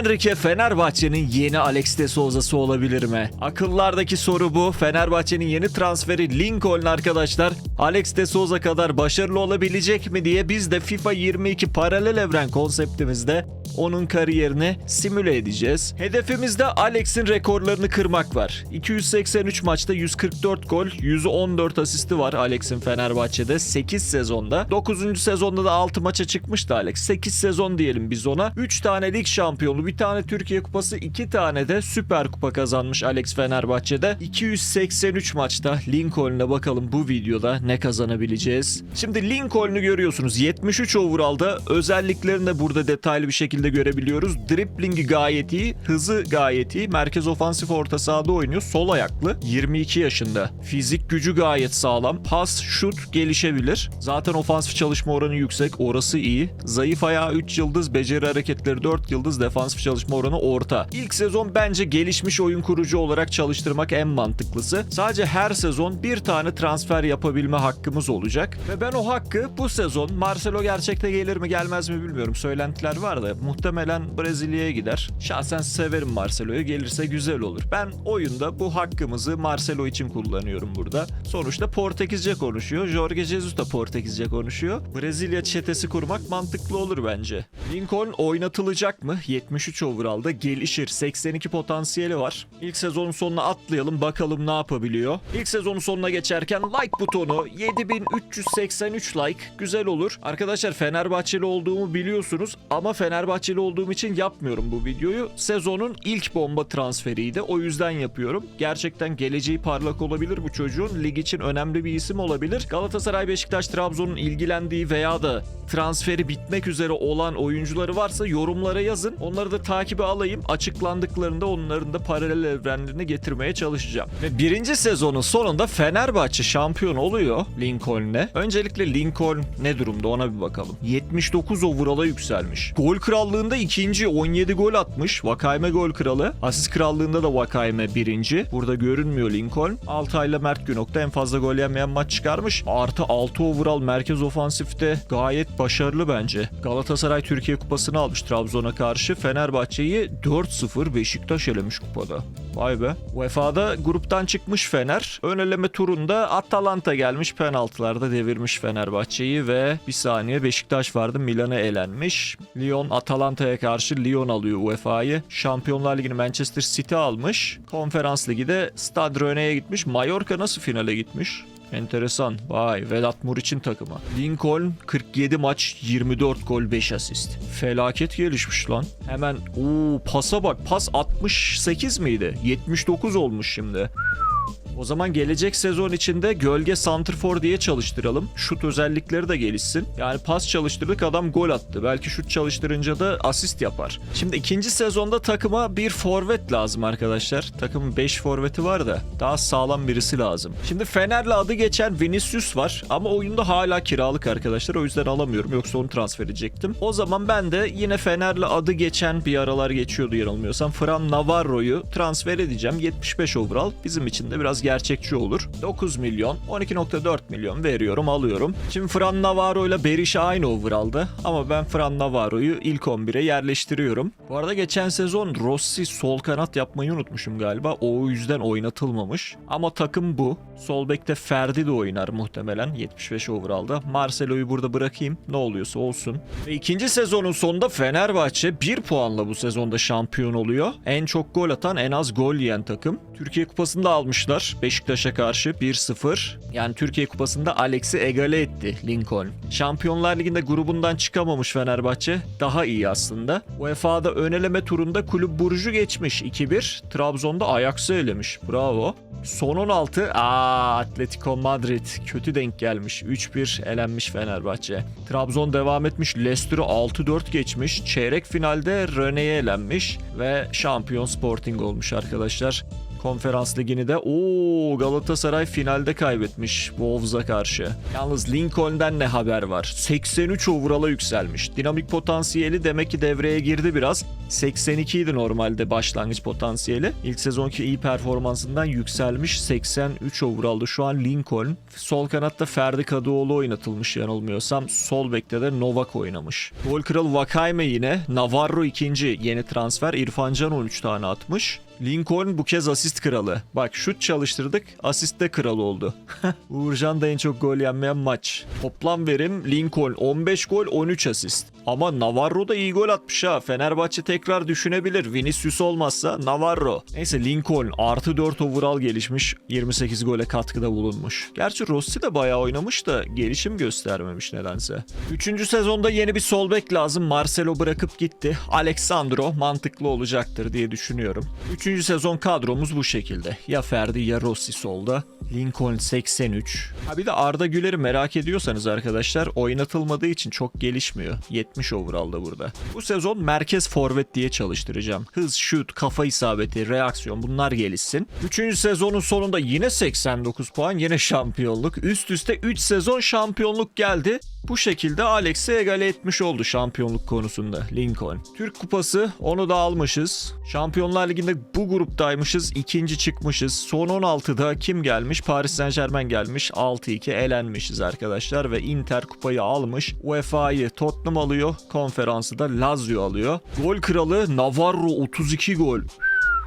Henrique Fenerbahçe'nin yeni Alex de Souza'sı olabilir mi? Akıllardaki soru bu. Fenerbahçe'nin yeni transferi Lincoln arkadaşlar Alex de Souza kadar başarılı olabilecek mi diye biz de FIFA 22 paralel evren konseptimizde onun kariyerini simüle edeceğiz. Hedefimizde Alex'in rekorlarını kırmak var. 283 maçta 144 gol, 114 asisti var Alex'in Fenerbahçe'de 8 sezonda. 9. sezonda da 6 maça çıkmıştı Alex. 8 sezon diyelim biz ona. 3 tane lig şampiyonu, bir tane Türkiye Kupası, 2 tane de Süper Kupa kazanmış Alex Fenerbahçe'de. 283 maçta Lincoln'e bakalım bu videoda ne kazanabileceğiz. Şimdi Lincoln'u görüyorsunuz. 73 overall'da özelliklerini de burada detaylı bir şekilde görebiliyoruz. Driblingi gayet iyi, hızı gayet iyi. Merkez ofansif orta sahada oynuyor. Sol ayaklı. 22 yaşında. Fizik gücü gayet sağlam. Pas, şut gelişebilir. Zaten ofansif çalışma oranı yüksek. Orası iyi. Zayıf ayağı 3 yıldız, beceri hareketleri 4 yıldız, defansif çalışma oranı orta. İlk sezon bence gelişmiş oyun kurucu olarak çalıştırmak en mantıklısı. Sadece her sezon bir tane transfer yapabilme hakkımız olacak. Ve ben o hakkı bu sezon Marcelo gerçekte gelir mi gelmez mi bilmiyorum. Söylentiler var da muhtemelen Brezilya'ya gider. Şahsen severim Marcelo'yu. Gelirse güzel olur. Ben oyunda bu hakkımızı Marcelo için kullanıyorum burada. Sonuçta Portekizce konuşuyor. Jorge Jesus da Portekizce konuşuyor. Brezilya çetesi kurmak mantıklı olur bence. Lincoln oynatılacak mı? 73 overall'da gelişir. 82 potansiyeli var. İlk sezonun sonuna atlayalım bakalım ne yapabiliyor. İlk sezonun sonuna geçerken like butonu 7383 like güzel olur. Arkadaşlar Fenerbahçeli olduğumu biliyorsunuz ama Fenerbahçeli olduğum için yapmıyorum bu videoyu. Sezonun ilk bomba transferiydi. O yüzden yapıyorum. Gerçekten geleceği parlak olabilir bu çocuğun. Lig için önemli bir isim olabilir. Galatasaray, Beşiktaş, Trabzon'un ilgilendiği veya da transferi bitmek üzere olan oyuncuları varsa yorumlara yazın. Onları da takibe alayım. Açıklandıklarında onların da paralel evrenlerini getirmeye çalışacağım. Ve birinci sezonun sonunda Fenerbahçe şampiyon oluyor Lincoln'le. Öncelikle Lincoln ne durumda ona bir bakalım. 79 overall'a yükselmiş. Gol krallığında ikinci 17 gol atmış. Vakayme gol kralı. Asist krallığında da Vakayme birinci. Burada görünmüyor Lincoln. Altay'la Mert Günok'ta en fazla gol yemeyen maç çıkarmış. Artı 6 overall merkez ofansifte gayet başarılı bence. Galatasaray Türkiye Kupası'nı almış Trabzon'a karşı. Fenerbahçe'yi 4-0 Beşiktaş elemiş kupada. Vay be. UEFA'da gruptan çıkmış Fener. Ön eleme turunda Atalanta gelmiş penaltılarda devirmiş Fenerbahçe'yi ve bir saniye Beşiktaş vardı Milan'a elenmiş. Lyon Atalanta'ya karşı Lyon alıyor UEFA'yı. Şampiyonlar Ligi'ni Manchester City almış. Konferans Ligi de Stade gitmiş. Mallorca nasıl finale gitmiş? Enteresan. Vay Vedat Muriç'in takımı. Lincoln 47 maç 24 gol 5 asist. Felaket gelişmiş lan. Hemen ooo pasa bak. Pas 68 miydi? 79 olmuş şimdi. O zaman gelecek sezon içinde gölge santrfor diye çalıştıralım. Şut özellikleri de gelişsin. Yani pas çalıştırdık adam gol attı. Belki şut çalıştırınca da asist yapar. Şimdi ikinci sezonda takıma bir forvet lazım arkadaşlar. Takımın 5 forveti var da daha sağlam birisi lazım. Şimdi Fener'le adı geçen Vinicius var ama oyunda hala kiralık arkadaşlar. O yüzden alamıyorum. Yoksa onu transfer edecektim. O zaman ben de yine Fener'le adı geçen bir aralar geçiyordu yanılmıyorsam. Fran Navarro'yu transfer edeceğim. 75 overall. Bizim için de biraz gerçekçi olur. 9 milyon, 12.4 milyon veriyorum, alıyorum. Şimdi Fran Navarro ile Berisha aynı overall'da ama ben Fran Navarro'yu ilk 11'e yerleştiriyorum. Bu arada geçen sezon Rossi sol kanat yapmayı unutmuşum galiba. O yüzden oynatılmamış. Ama takım bu. Sol bekte Ferdi de oynar muhtemelen 75 overall'da. Marcelo'yu burada bırakayım. Ne oluyorsa olsun. Ve ikinci sezonun sonunda Fenerbahçe 1 puanla bu sezonda şampiyon oluyor. En çok gol atan, en az gol yiyen takım. Türkiye Kupası'nı da Beşiktaş'a karşı 1-0. Yani Türkiye Kupası'nda Alex'i egale etti Lincoln. Şampiyonlar Ligi'nde grubundan çıkamamış Fenerbahçe. Daha iyi aslında. UEFA'da ön eleme turunda Kulüp Burcu geçmiş 2-1. Trabzon'da Ajax'ı elemiş. Bravo. Son 16. Aa Atletico Madrid kötü denk gelmiş. 3-1 elenmiş Fenerbahçe. Trabzon devam etmiş. Leicester'ı 6-4 geçmiş. Çeyrek finalde Rene'ye elenmiş ve şampiyon Sporting olmuş arkadaşlar. Konferans ligini de Oo Galatasaray finalde kaybetmiş Wolves'a karşı. Yalnız Lincoln'den ne haber var? 83 overall'a yükselmiş. Dinamik potansiyeli demek ki devreye girdi biraz. 82 idi normalde başlangıç potansiyeli. İlk sezonki iyi performansından yükselmiş. 83 overall'da şu an Lincoln. Sol kanatta Ferdi Kadıoğlu oynatılmış yanılmıyorsam. Sol bekte de Novak oynamış. Gol kralı Vakayme yine. Navarro ikinci yeni transfer. İrfan Can 13 tane atmış. Lincoln bu kez asist kralı. Bak şut çalıştırdık, asist de kral oldu. Uğurcan da en çok gol yenmeyen maç. Toplam verim Lincoln 15 gol 13 asist. Ama Navarro da iyi gol atmış ha. Fenerbahçe tekrar düşünebilir. Vinicius olmazsa Navarro. Neyse Lincoln artı 4 overall gelişmiş. 28 gole katkıda bulunmuş. Gerçi Rossi de bayağı oynamış da gelişim göstermemiş nedense. Üçüncü sezonda yeni bir sol bek lazım. Marcelo bırakıp gitti. Alexandro mantıklı olacaktır diye düşünüyorum. Üçüncü sezon kadromuz bu şekilde. Ya Ferdi ya Rossi solda. Lincoln 83. Ha bir de Arda Güler'i merak ediyorsanız arkadaşlar oynatılmadığı için çok gelişmiyor. 70 overall'da burada. Bu sezon merkez forvet diye çalıştıracağım. Hız, şut, kafa isabeti, reaksiyon bunlar gelişsin. Üçüncü sezonun sonunda yine 89 puan yine şampiyonluk. Üst üste 3 sezon şampiyonluk geldi. Bu şekilde Alex'i egale etmiş oldu şampiyonluk konusunda Lincoln. Türk Kupası onu da almışız. Şampiyonlar Ligi'nde bu gruptaymışız. ikinci çıkmışız. Son 16'da kim gelmiş? Paris Saint Germain gelmiş. 6-2 elenmişiz arkadaşlar ve Inter kupayı almış. UEFA'yı Tottenham alıyor. Konferansı da Lazio alıyor. Gol kralı Navarro 32 gol.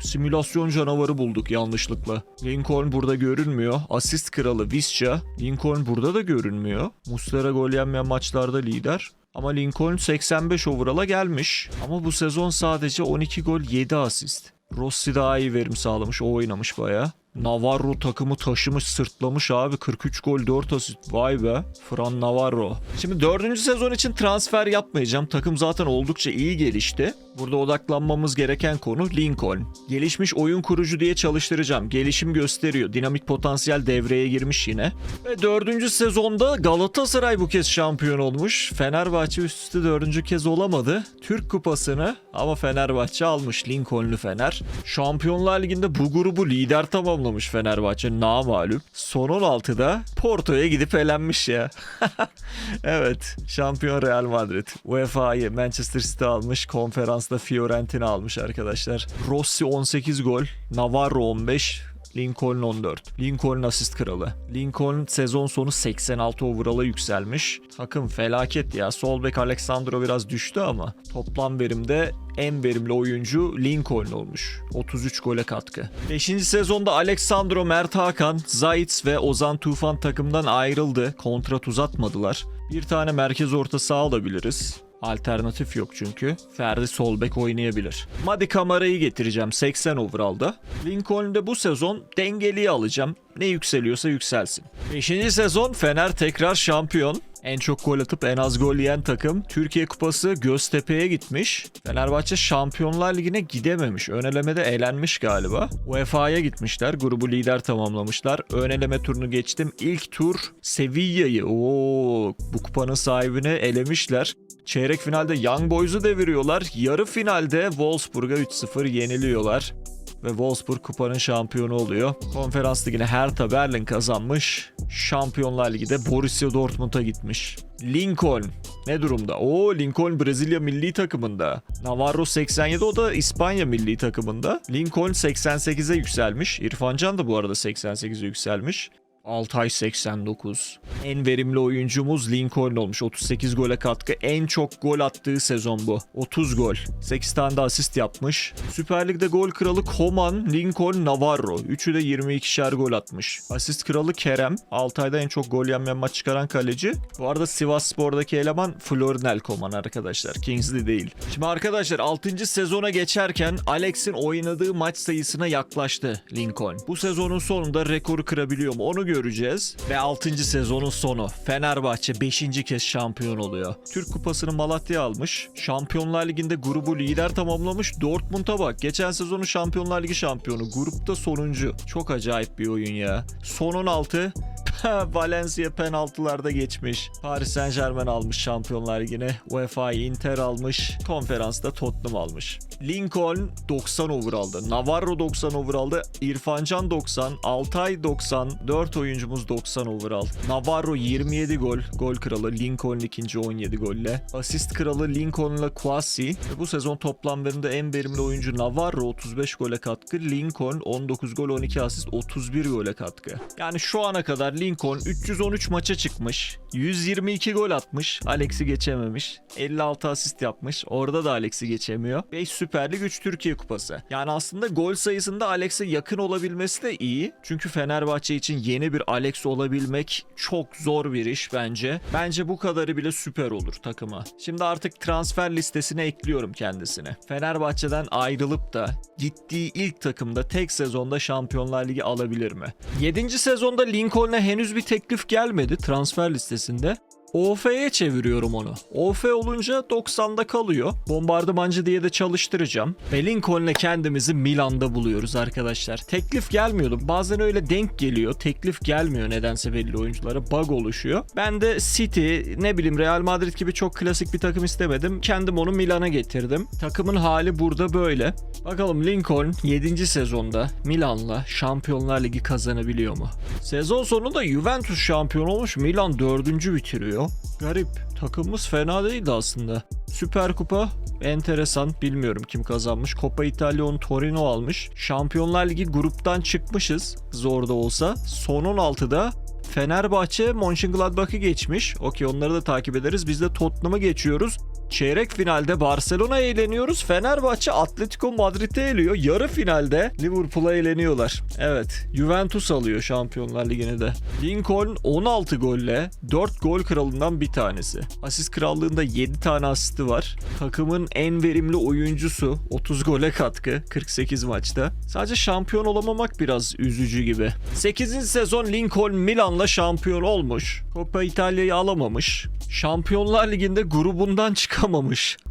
Simülasyon canavarı bulduk yanlışlıkla. Lincoln burada görünmüyor. Asist kralı Visca. Lincoln burada da görünmüyor. Muslera gol yenmeyen maçlarda lider. Ama Lincoln 85 overall'a gelmiş. Ama bu sezon sadece 12 gol 7 asist. Rossi daha iyi verim sağlamış. O oynamış baya. Navarro takımı taşımış sırtlamış abi 43 gol 4 asist vay be Fran Navarro. Şimdi dördüncü sezon için transfer yapmayacağım takım zaten oldukça iyi gelişti. Burada odaklanmamız gereken konu Lincoln. Gelişmiş oyun kurucu diye çalıştıracağım. Gelişim gösteriyor. Dinamik potansiyel devreye girmiş yine. Ve dördüncü sezonda Galatasaray bu kez şampiyon olmuş. Fenerbahçe üst üste dördüncü kez olamadı. Türk kupasını ama Fenerbahçe almış Lincoln'lu Fener. Şampiyonlar Ligi'nde bu grubu lider tamamlamış Fenerbahçe namalup. Son 16'da Porto'ya gidip elenmiş ya. evet şampiyon Real Madrid. UEFA'yı Manchester City almış. Konferansta Fiorentina almış arkadaşlar. Rossi 18 gol. Navarro 15. Lincoln 14. Lincoln asist kralı. Lincoln sezon sonu 86 overall'a yükselmiş. Takım felaket ya. Sol bek Alexandro biraz düştü ama toplam verimde en verimli oyuncu Lincoln olmuş. 33 gole katkı. 5. sezonda Alexandro Mert Hakan, Zayt ve Ozan Tufan takımdan ayrıldı. Kontrat uzatmadılar. Bir tane merkez orta saha alabiliriz. Alternatif yok çünkü. Ferdi Solbek oynayabilir. Madi Kamara'yı getireceğim 80 overall'da. Lincoln'de bu sezon dengeliyi alacağım. Ne yükseliyorsa yükselsin. 5. sezon Fener tekrar şampiyon. En çok gol atıp en az gol yiyen takım. Türkiye Kupası Göztepe'ye gitmiş. Fenerbahçe Şampiyonlar Ligi'ne gidememiş. Ön elemede elenmiş galiba. UEFA'ya gitmişler. Grubu lider tamamlamışlar. Ön eleme turunu geçtim. İlk tur Sevilla'yı. Oo, bu kupanın sahibini elemişler. Çeyrek finalde Young Boys'u deviriyorlar. Yarı finalde Wolfsburg'a 3-0 yeniliyorlar. Ve Wolfsburg kupanın şampiyonu oluyor. Konferans ligine Hertha Berlin kazanmış. Şampiyonlar Ligi de Borussia Dortmund'a gitmiş. Lincoln ne durumda? Oo Lincoln Brezilya milli takımında. Navarro 87 o da İspanya milli takımında. Lincoln 88'e yükselmiş. İrfan Can da bu arada 88'e yükselmiş. Altay 89. En verimli oyuncumuz Lincoln olmuş. 38 gole katkı. En çok gol attığı sezon bu. 30 gol. 8 tane de asist yapmış. Süper Lig'de gol kralı Koman, Lincoln, Navarro. Üçü de 22'şer gol atmış. Asist kralı Kerem. Altay'da en çok gol yenmeyen maç çıkaran kaleci. Bu arada Sivas Spor'daki eleman Florinel Koman arkadaşlar. Kingsley değil. Şimdi arkadaşlar 6. sezona geçerken Alex'in oynadığı maç sayısına yaklaştı Lincoln. Bu sezonun sonunda rekoru kırabiliyor mu onu göreceğiz. Ve 6. sezonun sonu. Fenerbahçe 5. kez şampiyon oluyor. Türk Kupası'nı Malatya almış. Şampiyonlar Ligi'nde grubu lider tamamlamış. Dortmund'a bak. Geçen sezonun Şampiyonlar Ligi şampiyonu. Grupta sonuncu. Çok acayip bir oyun ya. Son 16 Valencia penaltılarda geçmiş. Paris Saint Germain almış Şampiyonlar Ligi'ne. UEFA Inter almış. Konferansta Tottenham almış. Lincoln 90 over aldı. Navarro 90 over aldı. İrfan Can 90. Altay 90. 4 oyuncumuz 90 over aldı. Navarro 27 gol. Gol kralı. Lincoln ikinci 17 golle. Asist kralı Lincoln'la Kwasi. Bu sezon toplamlarında en verimli oyuncu Navarro 35 gole katkı. Lincoln 19 gol 12 asist 31 gole katkı. Yani şu ana kadar Lincoln 313 maça çıkmış. 122 gol atmış. Alex'i geçememiş. 56 asist yapmış. Orada da Alex'i geçemiyor. Ve Süper Lig 3 Türkiye Kupası. Yani aslında gol sayısında Alex'e yakın olabilmesi de iyi. Çünkü Fenerbahçe için yeni bir Alex olabilmek çok zor bir iş bence. Bence bu kadarı bile süper olur takıma. Şimdi artık transfer listesine ekliyorum kendisini. Fenerbahçe'den ayrılıp da gittiği ilk takımda tek sezonda Şampiyonlar Ligi alabilir mi? 7. sezonda Lincoln'a henüz bir teklif gelmedi transfer listesinde. OF'ye çeviriyorum onu. OF olunca 90'da kalıyor. Bombardımancı diye de çalıştıracağım. Ve Lincoln'le kendimizi Milan'da buluyoruz arkadaşlar. Teklif gelmiyordu. Bazen öyle denk geliyor. Teklif gelmiyor nedense belli oyunculara. Bug oluşuyor. Ben de City, ne bileyim Real Madrid gibi çok klasik bir takım istemedim. Kendim onu Milan'a getirdim. Takımın hali burada böyle. Bakalım Lincoln 7. sezonda Milan'la Şampiyonlar Ligi kazanabiliyor mu? Sezon sonunda Juventus şampiyon olmuş. Milan 4. bitiriyor. Garip. Takımımız fena değildi aslında. Süper Kupa enteresan. Bilmiyorum kim kazanmış. Coppa Italia onu Torino almış. Şampiyonlar Ligi gruptan çıkmışız. Zor da olsa. Son 16'da Fenerbahçe Mönchengladbach'ı geçmiş. Okey onları da takip ederiz. Biz de Tottenham'ı geçiyoruz. Çeyrek finalde Barcelona eğleniyoruz. Fenerbahçe Atletico Madrid'e eğleniyor. Yarı finalde Liverpool'a eğleniyorlar. Evet. Juventus alıyor Şampiyonlar Ligi'ni de. Lincoln 16 golle 4 gol kralından bir tanesi. Asist krallığında 7 tane asisti var. Takımın en verimli oyuncusu. 30 gole katkı 48 maçta. Sadece şampiyon olamamak biraz üzücü gibi. 8. sezon Lincoln Milan'la şampiyon olmuş. Coppa İtalya'yı alamamış. Şampiyonlar Ligi'nde grubundan çıkamamış.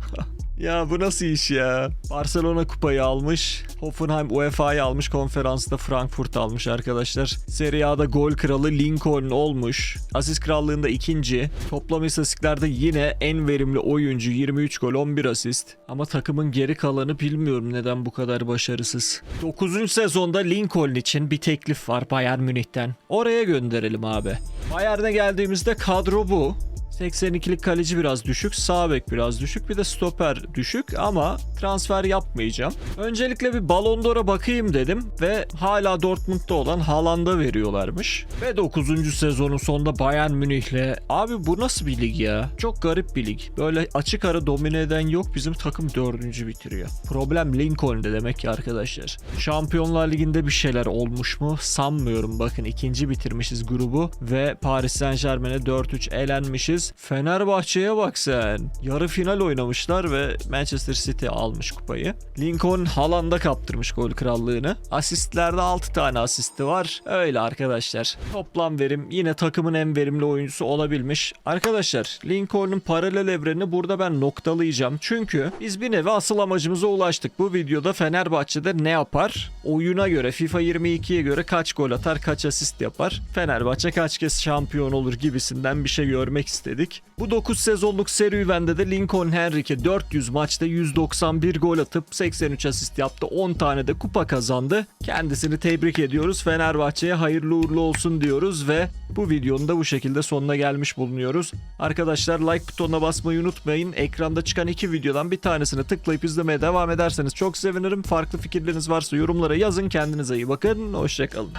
Ya bu nasıl iş ya? Barcelona kupayı almış. Hoffenheim UEFA'yı almış. Konferansta Frankfurt almış arkadaşlar. Serie A'da gol kralı Lincoln olmuş. Asist krallığında ikinci. Toplam istatistiklerde yine en verimli oyuncu 23 gol 11 asist. Ama takımın geri kalanı bilmiyorum neden bu kadar başarısız. 9. sezonda Lincoln için bir teklif var Bayern Münih'ten. Oraya gönderelim abi. Bayern'e geldiğimizde kadro bu. 82'lik kaleci biraz düşük, sağ bek biraz düşük, bir de stoper düşük ama transfer yapmayacağım. Öncelikle bir Ballon d'Or'a bakayım dedim ve hala Dortmund'da olan Haaland'a veriyorlarmış. Ve 9. sezonun sonunda Bayern Münih'le abi bu nasıl bir lig ya? Çok garip bir lig. Böyle açık ara domine eden yok bizim takım 4. bitiriyor. Problem Lincoln'de demek ki arkadaşlar. Şampiyonlar Ligi'nde bir şeyler olmuş mu? Sanmıyorum. Bakın ikinci bitirmişiz grubu ve Paris Saint Germain'e 4-3 elenmişiz. Fenerbahçe'ye bak sen. Yarı final oynamışlar ve Manchester City almış kupayı. Lincoln Haaland'a kaptırmış gol krallığını. Asistlerde 6 tane asisti var. Öyle arkadaşlar. Toplam verim yine takımın en verimli oyuncusu olabilmiş. Arkadaşlar Lincoln'un paralel evrenini burada ben noktalayacağım. Çünkü biz bir nevi asıl amacımıza ulaştık. Bu videoda Fenerbahçe'de ne yapar? Oyuna göre FIFA 22'ye göre kaç gol atar, kaç asist yapar? Fenerbahçe kaç kez şampiyon olur gibisinden bir şey görmek istedik. Bu 9 sezonluk serüvende de Lincoln Henrique 400 maçta 191 gol atıp 83 asist yaptı. 10 tane de kupa kazandı. Kendisini tebrik ediyoruz. Fenerbahçe'ye hayırlı uğurlu olsun diyoruz ve bu videonun da bu şekilde sonuna gelmiş bulunuyoruz. Arkadaşlar like butonuna basmayı unutmayın. Ekranda çıkan iki videodan bir tanesini tıklayıp izlemeye devam ederseniz çok sevinirim. Farklı fikirleriniz varsa yorumlara yazın. Kendinize iyi bakın. Hoşçakalın.